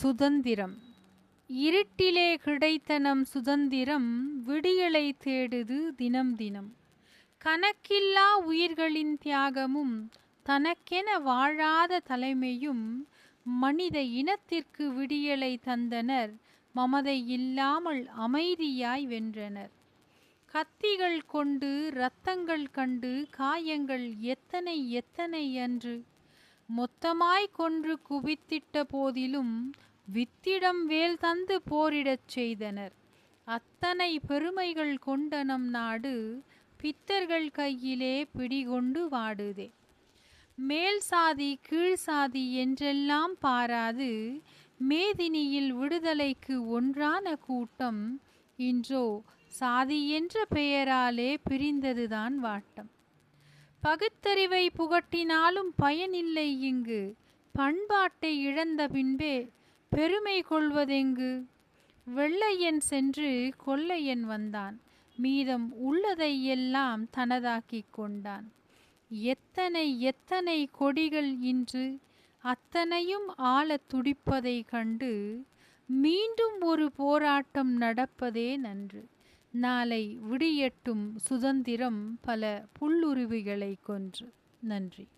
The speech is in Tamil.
சுதந்திரம். இருட்டிலே கிடைத்த நம் சுதந்திரம் விடியலை தேடுது தினம் தினம். கணக்கில்லா உயிர்களின் தியாகமும் தனக்கென வாழாத தலைமையும் மனித இனத்திற்கு விடியலை தந்தனர் மமதை இல்லாமல் அமைதியாய் வென்றனர். கத்திகள் கொண்டு இரத்தங்கள் கண்டு காயங்கள் எத்தனை எத்தனை அன்று மொத்தமாய் கொன்று குவித்திட்ட போதிலும் வித்திடம் வேல் தந்து போரிடச் செய்தனர். அத்தனை பெருமைகள் கொண்ட நம் நாடு பித்தர்கள் கையிலே பிடிகொண்டு வாடுதே. மேல் சாதி கீழ் சாதி என்றெல்லாம் பாராது மேதினியில் விடுதலைக்கு ஒன்றான கூட்டம் இன்றோ சாதி என்ற பெயராலே பிரிந்ததுதான் வாட்டம். பகுத்தறிவை புகட்டினாலும் பயனில்லை இங்கு. பண்பாட்டை இழந்த பின்பே பெருமை கொள்வதெங்கு? வெள்ளையன் சென்று கொள்ளையன் வந்தான். மீதம் உள்ளதை எல்லாம் தனதாக்கிக் கொண்டான். எத்தனை எத்தனை கொடிகள் இன்று அத்தனையும் ஆளத் துடிப்பதை கண்டு மீண்டும் ஒரு போராட்டம் நடப்பதே நன்று. நாளை விடியட்டும் சுதந்திரம் பல புல்லுருவிகளை கொன்று. நன்றி.